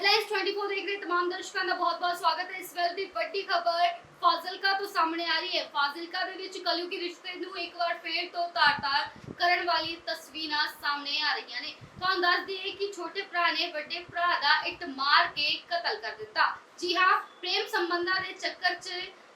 Headlines 24 ਦੇਖ ਰਹੇ तमाम ਦਰਸ਼ਕਾਂ ਦਾ ਬਹੁਤ-ਬਹੁਤ ਸਵਾਗਤ ਹੈ ਇਸ ਵੇਲੇ ਦੀ ਵੱਡੀ ਖਬਰ ਫਾਜ਼ਿਲਕਾ ਤੋਂ ਸਾਹਮਣੇ ਆ ਰਹੀ ਹੈ ਫਾਜ਼ਿਲਕਾ ਦੇ ਵਿੱਚ ਕਲਯੁਗੀ ਰਿਸ਼ਤੇ ਨੂੰ ਇੱਕ ਵਾਰ ਫੇਰ ਤੋਂ ਤਾਰ-ਤਾਰ ਕਰਨ ਵਾਲੀ ਤਸਵੀਰਾਂ ਸਾਹਮਣੇ ਆ ਰਹੀਆਂ ਨੇ ਤੁਹਾਨੂੰ ਦੱਸ ਦਈਏ ਕਿ ਛੋਟੇ ਭਰਾ ਨੇ ਵੱਡੇ ਭਰਾ ਦਾ ਇੱਟ ਮਾਰ ਕੇ ਕਤਲ ਕਰ ਦਿੱਤਾ ਜੀ ਹਾਂ ਪ੍ਰੇਮ ਸੰਬੰਧਾਂ ਦੇ ਚੱਕਰ 'ਚ ਇਸ ਛੋਟੇ ਭਰਾ ਨੇ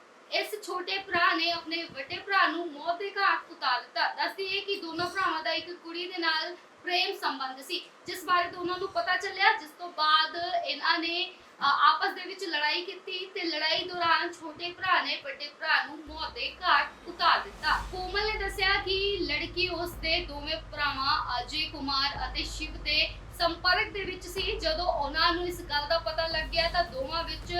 ਆਪਣੇ ਵੱਡੇ ਭਰਾ ਨੂੰ ਮੌਤ ਦੇ ਘਾਟ ਉਤਾਰ ਦਿੱਤਾ। ਦੱਸਦੀ ਕਿ ਦੋਨੋਂ ਭਰਾਵਾਂ ਦਾ ਇੱਕ ਕੁੜੀ ਦੇ ਨਾਲ ਪ੍ਰੇਮ ਸੰਬੰਧ ਸੀ, ਜਿਸ ਬਾਰੇ ਦੋਨਾਂ ਨੂੰ ਪਤਾ ਚੱਲਿਆ, ਜਿਸ ਤੋਂ ਬਾਅਦ ਇਹਨਾਂ ਨੇ ਆਪਸ ਦੇ ਵਿੱਚ ਲੜਾਈ ਕੀਤੀ ਤੇ ਲੜਾਈ ਦੌਰਾਨ ਛੋਟੇ ਭਰਾ ਨੇ ਵੱਡੇ ਭਰਾ ਨੂੰ ਮੌਤ ਦੇ ਘਾਟ ਉਤਾਰ ਦਿੱਤਾ। ਕੋਮਲ ਨੇ ਦੱਸਿਆ ਕਿ ਲੜਕੀ ਉਸ ਦੇ ਦੋਵੇਂ ਭਰਾਵਾਂ, ਅਜੇ ਕੁਮਾਰ ਅਤੇ ਸ਼ਿਵ ਦੇ ਸੰਪਰਕ ਦੇ ਵਿੱਚ ਸੀ। ਜਦੋਂ ਉਹਨਾਂ ਨੂੰ ਇਸ ਗੱਲ ਦਾ ਪਤਾ ਲੱਗ ਗਿਆ ਤਾਂ ਦੋਵਾਂ ਵਿੱਚ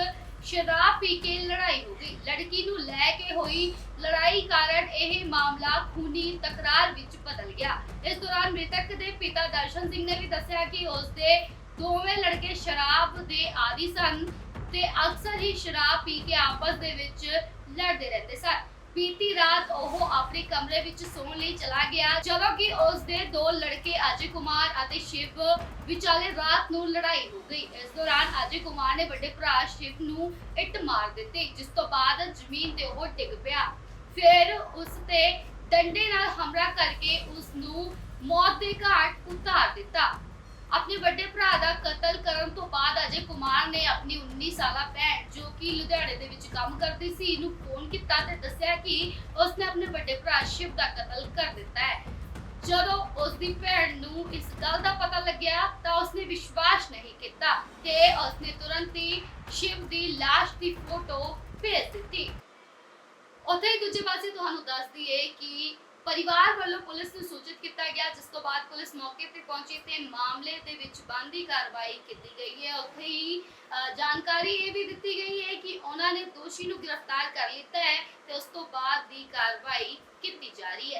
ਸ਼ਰਾਬ ਪੀ ਕੇ ਲੜਾਈ ਹੋ ਗਈ। ਲੜਕੀ ਨੂੰ ਲੈ ਕੇ ਹੋਈ ਲੜਾਈ ਕਾਰਨ ਇਹ ਮਾਮਲਾ ਖੂਨੀ ਤਕਰਾਰ ਵਿੱਚ ਬਦਲ ਗਿਆ। ਇਸ ਦੌਰਾਨ ਮ੍ਰਿਤਕ ਦੇ ਪਿਤਾ ਦਰਸ਼ਨ ਸਿੰਘ ਨੇ ਵੀ ਦੱਸਿਆ ਕਿ ਉਸ ਦੇ ਦੋਵੇਂ ਲੜਕੇ ਸ਼ਰਾਬ ਦੇ ਆਦੀ ਸਨ ਤੇ ਅਕਸਰ ਹੀ ਸ਼ਰਾਬ ਪੀ ਕੇ ਆਪਸ ਦੇ ਵਿੱਚ ਲੜਦੇ ਰਹਿੰਦੇ ਸਨ। ਬੀਤੀ ਰਾਤ ਉਹ ਆਪਣੇ ਕਮਰੇ ਵਿੱਚ ਸੌਣ ਲਈ ਚਲਾ ਗਿਆ, ਜਦੋਂ ਕਿ ਉਸ ਦੇ ਦੋ ਲੜਕੇ ਅਜੇ ਕੁਮਾਰ ਅਤੇ ਸ਼ਿਵ ਵਿਚਾਲੇ ਰਾਤ ਨੂੰ ਲੜਾਈ ਹੋ ਗਈ। ਇਸ ਦੌਰਾਨ ਅਜੇ ਕੁਮਾਰ ਨੇ ਵੱਡੇ ਭਰਾ ਸ਼ਿਵ ਨੂੰ ਇੱਟ ਮਾਰ ਦਿੱਤੀ, ਜਿਸ ਤੋਂ ਬਾਅਦ ਜ਼ਮੀਨ ਤੇ ਉਹ ਡਿੱਗ ਪਿਆ। ਫਿਰ ਉਸ ਤੇ ਡੰਡੇ ਨਾਲ ਹਮਲਾ ਕਰਕੇ ਉਸ ਨੂੰ ਮੌਤ ਦੇ ਘਾਟ ਉਤਾਰ ਦਿੱਤਾ। ਆਪਣੇ ਵੱਡੇ ਭਰਾ ਦਾ ਕਤਲ ਕਰਨ ਤੋਂ ਬਾਅਦ ਅਜੇ ਕੁਮਾਰ ਨੇ ਆਪਣੀ 19 ਸਾਲਾ ਭੈਣ, ਜੋ ਕਿ ਲੁਧਿਆਣੇ ਦੇ ਵਿੱਚ ਕੰਮ ਕਰਦੀ ਸੀ, ਨੂੰ ਫੋਨ ਕੀਤਾ ਤੇ ਦੱਸਿਆ ਕਿ ਉਸਨੇ ਆਪਣੇ ਵੱਡੇ ਭਰਾ ਸ਼ਿਵ ਦਾ ਕਤਲ ਕਰ ਦਿੱਤਾ ਹੈ। ਜਦੋਂ ਉਸਦੀ ਭੈਣ ਨੂੰ ਇਸ ਗੱਲ ਦਾ ਪਤਾ ਲੱਗਿਆ, ਤਾਂ ਉਸਨੇ ਵਿਸ਼ਵਾਸ ਨਹੀਂ ਕੀਤਾ ਤੇ ਉਸਨੇ ਤੁਰੰਤ ਹੀ ਸ਼ਿਵ ਦੀ ਲਾਸ਼ ਦੀ ਫੋਟੋ ਭੇਜ ਦਿੱਤੀ। ਉੱਥੇ ਹੀ ਦੂਜੇ ਪਾਸੇ ਤੁਹਾਨੂੰ ਦੱਸ ਦਈਏ ਕਿ ਪਰਿਵਾਰ ਵੱਲੋਂ ਪੁਲਿਸ ਨੂੰ ਸੂਚਿਤ ਕੀਤਾ ਗਿਆ, ਜਿਸ ਤੋਂ ਬਾਅਦ ਪੁਲਿਸ ਮੌਕੇ ਤੇ ਪਹੁੰਚੀ ਤੇ ਮਾਮਲੇ ਦੇ ਵਿੱਚ ਬੰਦੀ ਕਾਰਵਾਈ ਕੀਤੀ ਗਈ ਹੈ। ਉੱਥੇ ਹੀ ਜਾਣਕਾਰੀ ਇਹ ਵੀ ਦਿੱਤੀ ਗਈ ਹੈ ਕਿ ਉਹਨਾਂ ਨੇ ਦੋਸ਼ੀ ਨੂੰ ਗ੍ਰਿਫਤਾਰ ਕਰ ਲਿੱਤਾ ਹੈ ਤੇ ਉਸ ਤੋਂ ਬਾਅਦ ਦੀ ਕਾਰਵਾਈ ਕੀਤੀ ਜਾ ਰਹੀ ਹੈ।